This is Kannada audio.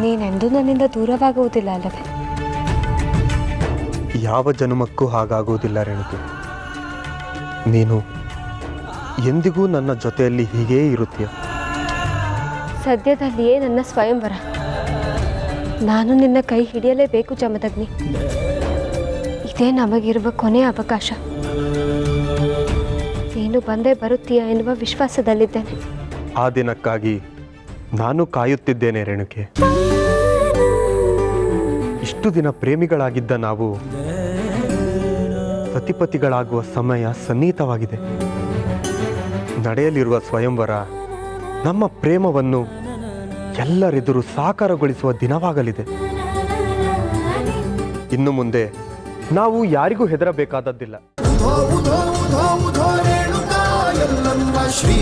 ನೀನೆಂದೂ ನನ್ನಿಂದ ದೂರವಾಗುವುದಿಲ್ಲ ಅಲ್ಲವೇ? ಯಾವ ಜನ್ಮಕ್ಕೂ ಹಾಗಾಗುವುದಿಲ್ಲ ರೇಣುಕೆ. ನೀನು ಎಂದಿಗೂ ನನ್ನ ಜೊತೆಯಲ್ಲಿ ಹೀಗೇ ಇರುತ್ತೀಯ? ಸದ್ಯದಲ್ಲಿಯೇ ನನ್ನ ಸ್ವಯಂವರ. ನಾನು ನಿನ್ನ ಕೈ ಹಿಡಿಯಲೇಬೇಕು ಜಮದಗ್ನಿ ಇದೇ ನಮಗಿರುವ ಕೊನೆಯ ಅವಕಾಶ. ನೀನು ಬಂದೇ ಬರುತ್ತೀಯ ಎನ್ನುವ ವಿಶ್ವಾಸದಲ್ಲಿದ್ದೇನೆ. ಆ ದಿನಕ್ಕಾಗಿ ನಾನು ಕಾಯುತ್ತಿದ್ದೇನೆ ರೇಣುಕೆ. ಇಷ್ಟು ದಿನ ಪ್ರೇಮಿಗಳಾಗಿದ್ದ ನಾವು ಸತಿಪತಿಗಳಾಗುವ ಸಮಯ ಸನ್ನಿಹಿತವಾಗಿದೆ. ನಡೆಯಲಿರುವ ಸ್ವಯಂವರ, ನಮ್ಮ ಪ್ರೇಮವನ್ನು ಎಲ್ಲರೆದುರು ಸಾಕಾರಗೊಳಿಸುವ ದಿನವಾಗಲಿದೆ. ಇನ್ನು ಮುಂದೆ ನಾವು ಯಾರಿಗೂ ಹೆದರಬೇಕಾದದ್ದಿಲ್ಲ. ಶ್ರೀ